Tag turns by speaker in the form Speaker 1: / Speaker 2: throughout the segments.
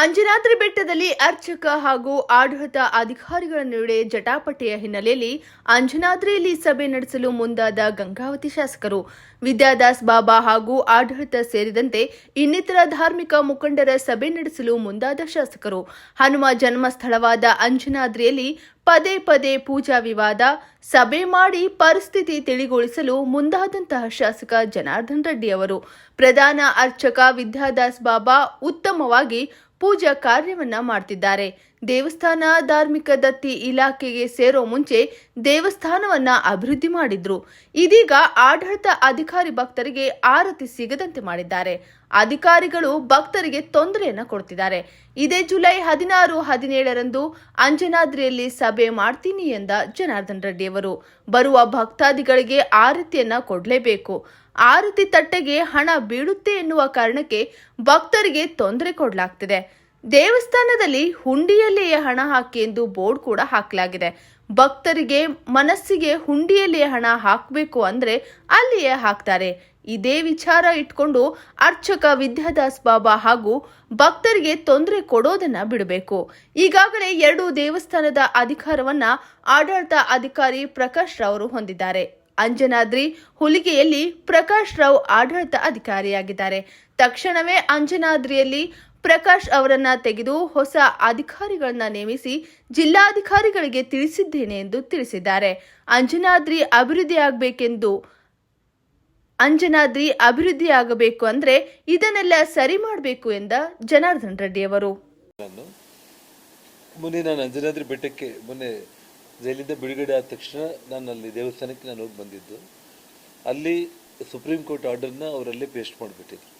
Speaker 1: ಅಂಜನಾದ್ರಿ ಬೆಟ್ಟದಲ್ಲಿ ಅರ್ಚಕ ಹಾಗೂ ಆಡಳಿತ ಅಧಿಕಾರಿಗಳ ನಡುವೆ ಜಟಾಪಟಿಯ ಹಿನ್ನೆಲೆಯಲ್ಲಿ ಅಂಜನಾದ್ರಿಯಲ್ಲಿ ಸಭೆ ನಡೆಸಲು ಮುಂದಾದ ಗಂಗಾವತಿ ಶಾಸಕರು. ವಿದ್ಯಾದಾಸ್ ಬಾಬಾ ಹಾಗೂ ಆಡಳಿತ ಸೇರಿದಂತೆ ಇನ್ನಿತರ ಧಾರ್ಮಿಕ ಮುಖಂಡರ ಸಭೆ ನಡೆಸಲು ಮುಂದಾದ ಶಾಸಕರು. ಹನುಮ ಜನ್ಮಸ್ಥಳವಾದ ಅಂಜನಾದ್ರಿಯಲ್ಲಿ ಪದೇ ಪದೇ ಪೂಜಾ ವಿವಾದ, ಸಭೆ ಮಾಡಿ ಪರಿಸ್ಥಿತಿ ತಿಳಿಗೊಳಿಸಲು ಮುಂದಾದಂತಹ ಶಾಸಕ ಜನಾರ್ದನ್ ರೆಡ್ಡಿ ಅವರು. ಪ್ರಧಾನ ಅರ್ಚಕ ವಿದ್ಯಾದಾಸ್ ಬಾಬಾ ಉತ್ತಮವಾಗಿ ಪೂಜಾ ಕಾರ್ಯವನ್ನ ಮಾಡ್ತಿದ್ದಾರೆ. ದೇವಸ್ಥಾನ ಧಾರ್ಮಿಕ ದತ್ತಿ ಇಲಾಖೆಗೆ ಸೇರೋ ಮುಂಚೆ ದೇವಸ್ಥಾನವನ್ನ ಅಭಿವೃದ್ಧಿ ಮಾಡಿದ್ರು. ಇದೀಗ ಆಡಳಿತ ಅಧಿಕಾರಿ ಭಕ್ತರಿಗೆ ಆರತಿ ಸಿಗದಂತೆ ಮಾಡಿದ್ದಾರೆ. ಅಧಿಕಾರಿಗಳು ಭಕ್ತರಿಗೆ ತೊಂದರೆಯನ್ನ ಕೊಡ್ತಿದ್ದಾರೆ. ಇದೇ ಜುಲೈ ಹದಿನಾರು, ಹದಿನೇಳರಂದು ಅಂಜನಾದ್ರಿಯಲ್ಲಿ ಸಭೆ ಮಾಡ್ತೀನಿ ಎಂದ ಜನಾರ್ದನ್ ರೆಡ್ಡಿಯವರು ಬರುವ ಭಕ್ತಾದಿಗಳಿಗೆ ಆರತಿಯನ್ನ ಕೊಡಲೇಬೇಕು. ಆರತಿ ತಟ್ಟೆಗೆ ಹಣ ಬೀಳುತ್ತೆ ಎನ್ನುವ ಕಾರಣಕ್ಕೆ ಭಕ್ತರಿಗೆ ತೊಂದರೆ ಕೊಡಲಾಗ್ತಿದೆ. ದೇವಸ್ಥಾನದಲ್ಲಿ ಹುಂಡಿಯಲ್ಲಿಯೇ ಹಣ ಹಾಕಿ ಎಂದು ಬೋರ್ಡ್ ಕೂಡ ಹಾಕಲಾಗಿದೆ. ಭಕ್ತರಿಗೆ ಮನಸ್ಸಿಗೆ ಹುಂಡಿಯಲ್ಲಿಯೇ ಹಣ ಹಾಕಬೇಕು ಅಂದ್ರೆ ಅಲ್ಲಿಯೇ ಹಾಕ್ತಾರೆ. ಇದೇ ವಿಚಾರ ಇಟ್ಕೊಂಡು ಅರ್ಚಕ ವಿದ್ಯಾದಾಸ್ ಬಾಬಾ ಹಾಗೂ ಭಕ್ತರಿಗೆ ತೊಂದರೆ ಕೊಡೋದನ್ನ ಬಿಡಬೇಕು. ಈಗಾಗಲೇ ಎರಡು ದೇವಸ್ಥಾನದ ಅಧಿಕಾರವನ್ನ ಆಡಳಿತ ಅಧಿಕಾರಿ ಪ್ರಕಾಶ್ ರವರು ಹೊಂದಿದ್ದಾರೆ. ಅಂಜನಾದ್ರಿ ಹುಲಿಗೆಯಲ್ಲಿ ಪ್ರಕಾಶ್ ರಾವ್ ಆಡಳಿತ ಅಧಿಕಾರಿಯಾಗಿದ್ದಾರೆ. ತಕ್ಷಣವೇ ಅಂಜನಾದ್ರಿಯಲ್ಲಿ ಪ್ರಕಾಶ್ ಅವರನ್ನ ತೆಗೆದು ಹೊಸ ಅಧಿಕಾರಿಗಳನ್ನ ನೇಮಿಸಿ ಜಿಲ್ಲಾಧಿಕಾರಿಗಳಿಗೆ ತಿಳಿಸಿದ್ದೇನೆ ಎಂದು ತಿಳಿಸಿದ್ದಾರೆ. ಅಂಜನಾದ್ರಿ ಅಭಿವೃದ್ಧಿಯಾಗಬೇಕೆಂದು ಅಂಜನಾದ್ರಿ ಅಭಿವೃದ್ಧಿಯಾಗಬೇಕು ಅಂದ್ರೆ ಇದನ್ನೆಲ್ಲ ಸರಿ ಮಾಡಬೇಕು ಎಂದ ಜನಾರ್ದನ್ ರೆಡ್ಡಿ ಅವರು.
Speaker 2: ಅಂಜನಾದ್ರಿ ಬೆಟ್ಟಕ್ಕೆ ಮೊನ್ನೆ ಜೈಲಿಂದ ಬಿಡುಗಡೆ ಆದ ತಕ್ಷಣ ನಾನು ಅಲ್ಲಿ ದೇವಸ್ಥಾನಕ್ಕೆ ನಾನು ಹೋಗಿ ಬಂದಿದ್ದು. ಅಲ್ಲಿ ಸುಪ್ರೀಂ ಕೋರ್ಟ್ ಆರ್ಡರ್ನ ಅವರಲ್ಲೇ ಪೇಸ್ಟ್ ಮಾಡಿಬಿಟ್ಟಿದ್ರು.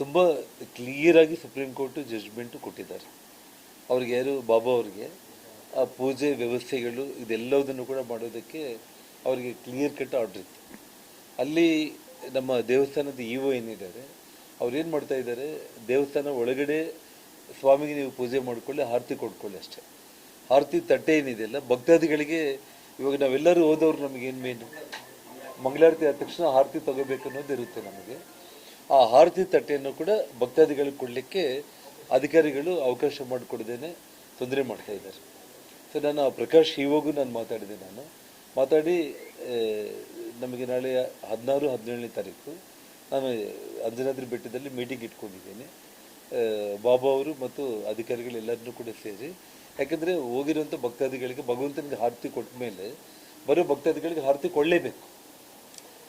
Speaker 2: ತುಂಬ ಕ್ಲಿಯರಾಗಿ ಸುಪ್ರೀಂ ಕೋರ್ಟ್ ಜಜ್ಮೆಂಟು ಕೊಟ್ಟಿದ್ದಾರೆ. ಅವ್ರಿಗೆ ಯಾರು? ಬಾಬಾ ಅವ್ರಿಗೆ. ಆ ಪೂಜೆ ವ್ಯವಸ್ಥೆಗಳು ಇದೆಲ್ಲದನ್ನು ಕೂಡ ಮಾಡೋದಕ್ಕೆ ಅವರಿಗೆ ಕ್ಲಿಯರ್ ಕಟ್ ಆರ್ಡರ್ ಇತ್ತು. ಅಲ್ಲಿ ನಮ್ಮ ದೇವಸ್ಥಾನದ ಇ ಒ ಏನಿದ್ದಾರೆ, ಅವ್ರು ಏನು ಮಾಡ್ತಾ ಇದ್ದಾರೆ? ದೇವಸ್ಥಾನ ಒಳಗಡೆ ಸ್ವಾಮಿಗೆ ನೀವು ಪೂಜೆ ಮಾಡ್ಕೊಳ್ಳಿ, ಆರತಿ ಕೊಡ್ಕೊಳ್ಳಿ ಅಷ್ಟೇ. ಆರತಿ ತಟ್ಟೆ ಏನಿದೆಯಲ್ಲ ಭಕ್ತಾದಿಗಳಿಗೆ ಇವಾಗ ನಾವೆಲ್ಲರೂ ಹೋದವ್ರು ನಮಗೇನು ಮೇನು ಮಂಗಳಾರತಿ ಆದ ತಕ್ಷಣ ಆರತಿ ತಗೋಬೇಕು ಅನ್ನೋದು ಇರುತ್ತೆ ನಮಗೆ. ಆ ಆರತಿ ತಟ್ಟೆಯನ್ನು ಕೂಡ ಭಕ್ತಾದಿಗಳಿಗೆ ಕೊಡಲಿಕ್ಕೆ ಅಧಿಕಾರಿಗಳು ಅವಕಾಶ ಮಾಡಿಕೊಡ್ದೇನೆ ತೊಂದರೆ ಮಾಡ್ತಾ ಇದ್ದಾರೆ. ಸೊ ನಾನು ಪ್ರಕಾಶ್ ಇವಾಗೂ ನಾನು ಮಾತಾಡಿದೆ ನಾನು. ಮಾತಾಡಿ ನಮಗೆ ನಾಳೆ ಹದಿನಾರು, ಹದಿನೇಳನೇ ತಾರೀಕು ನಾನು ಅಂಜನಾದ್ರಿ ಬೆಟ್ಟದಲ್ಲಿ ಮೀಟಿಂಗ್ ಇಟ್ಕೊಂಡಿದ್ದೇನೆ. ಬಾಬಾ ಅವರು ಮತ್ತು ಅಧಿಕಾರಿಗಳು ಎಲ್ಲರನ್ನೂ ಕೂಡ ಸೇರಿ ಯಾಕಂದರೆ ಹೋಗಿರುವಂಥ ಭಕ್ತಾದಿಗಳಿಗೆ ಭಗವಂತನಿಗೆ ಆರತಿ ಕೊಟ್ಟ ಮೇಲೆ ಬರೋ ಭಕ್ತಾದಿಗಳಿಗೆ ಆರತಿ ಕೊಡಲೇಬೇಕು.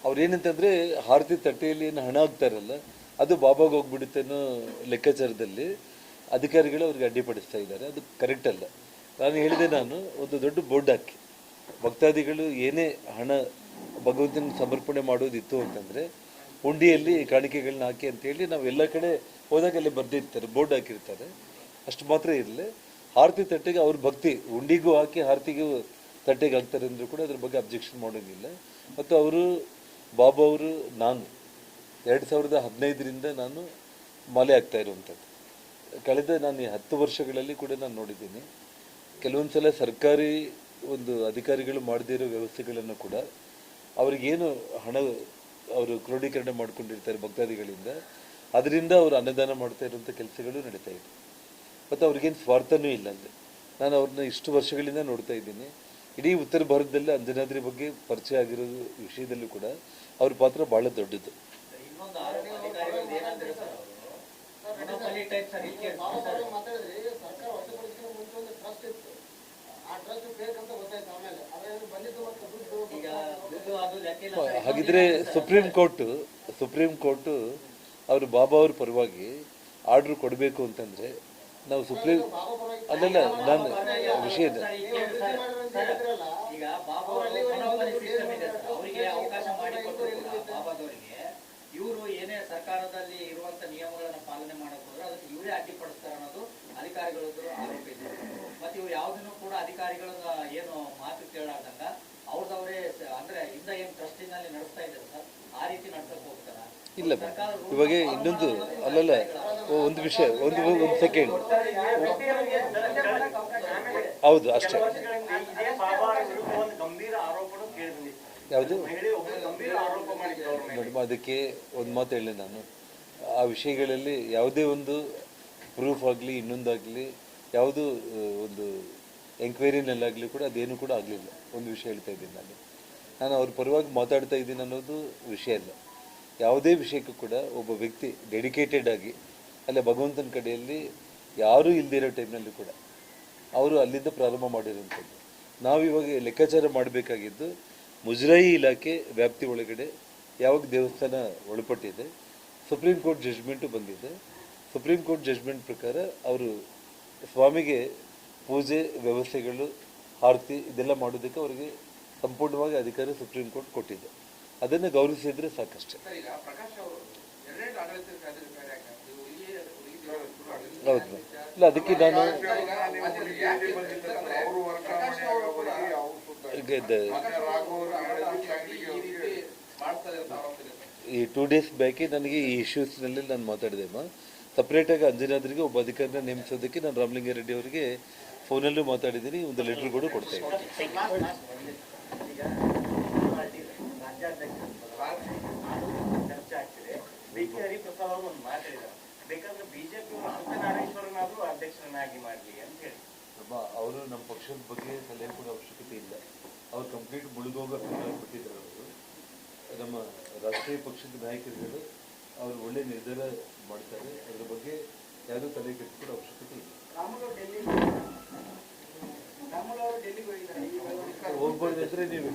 Speaker 2: ಅವ್ರು ಏನಂತಂದ್ರೆ ಹಾರತಿ ತಟ್ಟೆಯಲ್ಲಿ ಏನು ಹಣ ಹಾಕ್ತಾರಲ್ಲ, ಅದು ಬಾಬಾಗೆ ಹೋಗ್ಬಿಡುತ್ತೆ ಅನ್ನೋ ಲೆಕ್ಕಾಚಾರದಲ್ಲಿ ಅಧಿಕಾರಿಗಳು ಅವ್ರಿಗೆ ಅಡ್ಡಿಪಡಿಸ್ತಾ ಇದ್ದಾರೆ. ಅದು ಕರೆಕ್ಟ್ ಅಲ್ಲ. ನಾನು ಹೇಳಿದೆ ನಾನು, ಒಂದು ದೊಡ್ಡ ಬೋರ್ಡ್ ಹಾಕಿ. ಭಕ್ತಾದಿಗಳು ಏನೇ ಹಣ ಭಗವಂತನ ಸಮರ್ಪಣೆ ಮಾಡೋದಿತ್ತು ಅಂತಂದ್ರೆ ಹುಂಡಿಯಲ್ಲಿ ಕಾಣಿಕೆಗಳನ್ನ ಹಾಕಿ ಅಂತೇಳಿ ನಾವು ಎಲ್ಲ ಕಡೆ ಹೋದಾಗ ಅಲ್ಲಿ ಬರೆದಿರ್ತಾರೆ, ಬೋರ್ಡ್ ಹಾಕಿರ್ತಾರೆ. ಅಷ್ಟು ಮಾತ್ರ ಇರಲಿ. ಆರತಿ ತಟ್ಟೆಗೆ ಅವ್ರ ಭಕ್ತಿ, ಉಂಡಿಗೂ ಹಾಕಿ ಆರತಿಗೂ ತಟ್ಟೆಗೆ ಹಾಕ್ತಾರೆ ಅಂದ್ರೂ ಕೂಡ ಅದ್ರ ಬಗ್ಗೆ ಅಬ್ಜೆಕ್ಷನ್ ಮಾಡೋಂಗಿಲ್ಲ ಮತ್ತು ಅವರು, ಬಾಬಾ ಅವರು, ನಾನು, ಎರಡು ಸಾವಿರದ ಹದಿನೈದರಿಂದ ನಾನು ಮಾಲೆ ಆಗ್ತಾ ಇರುವಂಥದ್ದು. ಕಳೆದ ನಾನು ಈ ಹತ್ತು ವರ್ಷಗಳಲ್ಲಿ ಕೂಡ ನಾನು ನೋಡಿದ್ದೀನಿ. ಕೆಲವೊಂದು ಸಲ ಸರ್ಕಾರಿ ಒಂದು ಅಧಿಕಾರಿಗಳು ಮಾಡದೇ ಇರೋ ವ್ಯವಸ್ಥೆಗಳನ್ನು ಕೂಡ ಅವರಿಗೇನು ಹಣ ಅವರು ಕ್ರೋಢೀಕರಣ ಮಾಡ್ಕೊಂಡಿರ್ತಾರೆ ಭಕ್ತಾದಿಗಳಿಂದ, ಅದರಿಂದ ಅವರು ಅನ್ನದಾನ ಮಾಡ್ತಾ ಇರುವಂಥ ಕೆಲಸಗಳು ನಡೀತಾ ಇದೆ. ಮತ್ತು ಅವ್ರಿಗೇನು ಸ್ವಾರ್ಥನೂ ಇಲ್ಲ ಅಲ್ಲಿ ನಾನು ಅವ್ರನ್ನ ಇಷ್ಟು ವರ್ಷಗಳಿಂದ ನೋಡ್ತಾ ಇದ್ದೀನಿ. ಇಡೀ ಉತ್ತರ ಭಾರತದಲ್ಲಿ ಅಂಜನಾದ್ರಿ ಬಗ್ಗೆ ಪರಿಚಯ ಆಗಿರೋ ವಿಷಯದಲ್ಲೂ ಕೂಡ ಅವ್ರ ಪಾತ್ರ ಭಾಳ ದೊಡ್ಡದು. ಹಾಗಿದ್ರೆ ಸುಪ್ರೀಂ ಕೋರ್ಟ್ ಸುಪ್ರೀಂ ಕೋರ್ಟ್ ಅವರು ಬಾಬಾ ಅವ್ರ ಪರವಾಗಿ ಆರ್ಡರ್ ಕೊಡಬೇಕು ಅಂತಂದ್ರೆ ನಾವು ಸುಪ್ರೀಂ ಅಲ್ಲಲ್ಲ ನಾನು ವಿಷಯ ಇದೆ.
Speaker 3: ಇವರು ಏನೇ ಸರ್ಕಾರದಲ್ಲಿ ಇರುವಂತ ನಿಯಮಗಳನ್ನ ಪಾಲನೆ ಮಾಡಕ್ ಹೋದ್ರೆ ಅದಕ್ಕೆ ಇವರೇ ಅಡ್ಡಿಪಡಿಸ್ತಾರೆ ಅನ್ನೋದು ಅಧಿಕಾರಿಗಳ ಎದುರು ಆರೋಪ ಇದೆ. ಮತ್ತೆ ಇವ್ರು ಯಾವ್ದನ್ನು ಕೂಡ ಅಧಿಕಾರಿಗಳ ಏನು ಮಾತು ಕೇಳಾರ್ದಂಗ ಅವ್ರದವರೇ ಅಂದ್ರೆ ಇಂದ ಏನ್ ಟ್ರಸ್ಟಿನಲ್ಲಿ ನಡೆಸ್ತಾ ಇದ್ದಾರೆ ಸರ್? ಆ ರೀತಿ ನಡ್ಸಕ್ ಹೋಗ್ತಾರ?
Speaker 2: ಇಲ್ಲ ಇವಾಗ ಇನ್ನೊಂದು ಅಲ್ಲಲ್ಲ ಒಂದು ವಿಷಯ, ಒಂದು ಒಂದು ಸೆಕೆಂಡ್ ಹೌದು, ಅಷ್ಟೇ. ಯಾವುದು? ಮೇಡಮ್, ಅದಕ್ಕೆ ಒಂದು ಮಾತು ಹೇಳಿ ನಾನು. ಆ ವಿಷಯಗಳಲ್ಲಿ ಯಾವುದೇ ಒಂದು ಪ್ರೂಫ್ ಆಗಲಿ, ಇನ್ನೊಂದಾಗಲಿ, ಯಾವುದು ಒಂದು ಎಂಕ್ವೈರಿನಲ್ಲಾಗಲಿ ಕೂಡ ಅದೇನು ಕೂಡ ಆಗಲಿಲ್ಲ. ಒಂದು ವಿಷಯ ಹೇಳ್ತಾ ಇದ್ದೀನಿ ನಾನು. ನಾನು ಅವ್ರ ಪರವಾಗಿ ಮಾತಾಡ್ತಾ ಇದ್ದೀನಿ ಅನ್ನೋದು ವಿಷಯ ಅಲ್ಲ. ಯಾವುದೇ ವಿಷಯಕ್ಕೂ ಕೂಡ ಒಬ್ಬ ವ್ಯಕ್ತಿ ಡೆಡಿಕೇಟೆಡ್ ಆಗಿ ಅಲ್ಲೇ ಭಗವಂತನ ಕಡೆಯಲ್ಲಿ ಯಾರೂ ಇಲ್ದಿರೋ ಟೈಮ್ನಲ್ಲಿ ಕೂಡ ಅವರು ಅಲ್ಲಿಂದ ಪ್ರಾರಂಭ ಮಾಡಿರುವಂಥದ್ದು. ನಾವು ಇವಾಗ ಲೆಕ್ಕಾಚಾರ ಮಾಡಬೇಕಾಗಿದ್ದು ಮುಜರಾಯಿ ಇಲಾಖೆ ವ್ಯಾಪ್ತಿ ಒಳಗಡೆ ಯಾವಾಗ ದೇವಸ್ಥಾನ ಒಳಪಟ್ಟಿದೆ, ಸುಪ್ರೀಂ ಕೋರ್ಟ್ ಜಡ್ಜ್ಮೆಂಟು ಬಂದಿದೆ. ಸುಪ್ರೀಂ ಕೋರ್ಟ್ ಜಡ್ಜ್ಮೆಂಟ್ ಪ್ರಕಾರ ಅವರು ಸ್ವಾಮಿಗೆ ಪೂಜೆ, ವ್ಯವಸ್ಥೆಗಳು, ಆರತಿ ಇದೆಲ್ಲ ಮಾಡೋದಕ್ಕೆ ಅವರಿಗೆ ಸಂಪೂರ್ಣವಾಗಿ ಅಧಿಕಾರ ಸುಪ್ರೀಂ ಕೋರ್ಟ್ ಕೊಟ್ಟಿದೆ. ಅದನ್ನು ಗೌರವಿಸಿದರೆ ಸಾಕಷ್ಟೇ. ಹೌದು. ಇಲ್ಲ, ಅದಕ್ಕೆ ನಾನು. ಈ ಟೂ ಡೇಸ್ ಬ್ಯಾಕೆ ನನಗೆ ಈ ಇಶ್ಯೂಸ್ನಲ್ಲಿ ನಾನು ಮಾತಾಡಿದೆ, ಅಮ್ಮ. ಸಪ್ರೇಟಾಗಿ ಅಂಜನಾದ್ರಿಗೆ ಒಬ್ಬ ಅಧಿಕಾರಿನ ನೇಮಿಸೋದಕ್ಕೆ ನಾನು ರಾಮಲಿಂಗಾರೆಡ್ಡಿ ಅವರಿಗೆ ಫೋನಲ್ಲೂ ಮಾತಾಡಿದ್ದೀನಿ, ಒಂದು ಲೆಟರ್ ಕೂಡ ಕೊಡ್ತಾ
Speaker 4: ಬೇಕಾದ್ರೆ ಬಿಜೆಪಿ ಸತ್ಯನಾರಾಯಣೇಶ್ವರನಾದ್ರೂ ಅಧ್ಯಕ್ಷರನ್ನಾಗಿ ಮಾಡಲಿ ಅಂತ ಹೇಳಿ.
Speaker 2: ನಮ್ಮ ಅವರು ನಮ್ಮ ಪಕ್ಷದ ಬಗ್ಗೆ ಸಲಹೆ ಕೊಡೋ ಅವಶ್ಯಕತೆ ಇಲ್ಲ. ಅವ್ರು ಕಂಪ್ಲೀಟ್ ಮುಳುಗೋಗ ಬಿಟ್ಟಿದ್ದಾರೆ ಅವರು. ನಮ್ಮ ರಾಷ್ಟ್ರೀಯ ಪಕ್ಷದ ನಾಯಕರುಗಳು ಅವರು ಒಳ್ಳೆ ನಿರ್ಧಾರ ಮಾಡ್ತಾರೆ. ಅದರ ಬಗ್ಗೆ ಯಾರು ತಲೆ ಕೆಟ್ಟಿಕೊಳ್ಳೋ ಅವಶ್ಯಕತೆ ಇಲ್ಲ.
Speaker 5: ರಾಮುಲು ಡೆಲ್ಲಿ ರಾಮುಲು ಡೆಲ್ಲಿಗೆ ಹೋಗಿದ್ದಾರೆ. ಈ ಬೆಳವಣಿಗೆ
Speaker 2: ಹೋಗ್ಬೋದು ಅಂದ್ರೆ ನೀವು.